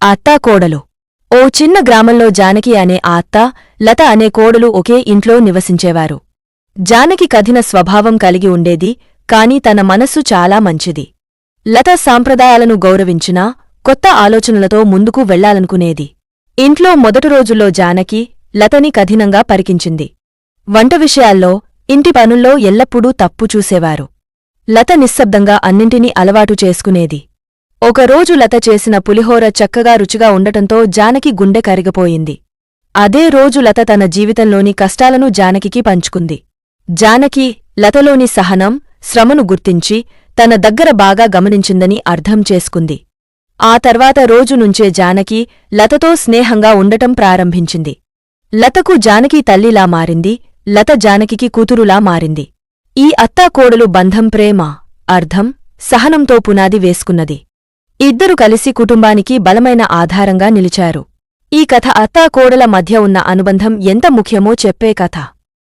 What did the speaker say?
అత్తా కోడలు. ఓ చిన్న గ్రామంలో జానకి అనే ఆ అత్త లత అనే కోడలు ఒకే ఇంట్లో నివసించేవారు. జానకి కఠిన స్వభావం కలిగి ఉండేది కాని తన మనస్సు చాలా మంచిది. లత సాంప్రదాయాలను గౌరవించినా కొత్త ఆలోచనలతో ముందుకు వెళ్ళాలనుకునేది. ఇంట్లో మొదటి రోజుల్లో జానకి లతని కఠినంగా పరికించింది. వంట విషయాల్లో ఇంటి పనుల్లో ఎల్లప్పుడూ తప్పు చూసేవారు. లత నిశ్శబ్దంగా అన్నింటినీ అలవాటు చేసుకునేది. ఒకరోజు లత చేసిన పులిహోర చక్కగా రుచిగా ఉండటంతో జానకి గుండె కరిగిపోయింది. అదే రోజు లత తన జీవితంలోని కష్టాలను జానకికి పంచుకుంది. జానకి లతలోని సహనం శ్రమను గుర్తించి తన దగ్గర బాగా గమనించిందని అర్థం చేసుకుంది. ఆ తర్వాత రోజు నుంచే జానకి లతతో స్నేహంగా ఉండటం ప్రారంభించింది. లతకు జానకి తల్లిలా మారింది లత జానకికి కూతురులా మారింది. ఈ అత్తాకోడలు బంధం ప్రేమ అర్థం సహనంతో పునాది వేసుకున్నది. ఇద్దరు కలిసి కుటుంబానికి బలమైన ఆధారంగా నిలిచారు. ఈ కథ అత్తాకోడల మధ్య ఉన్న అనుబంధం ఎంత ముఖ్యమో చెప్పే కథ.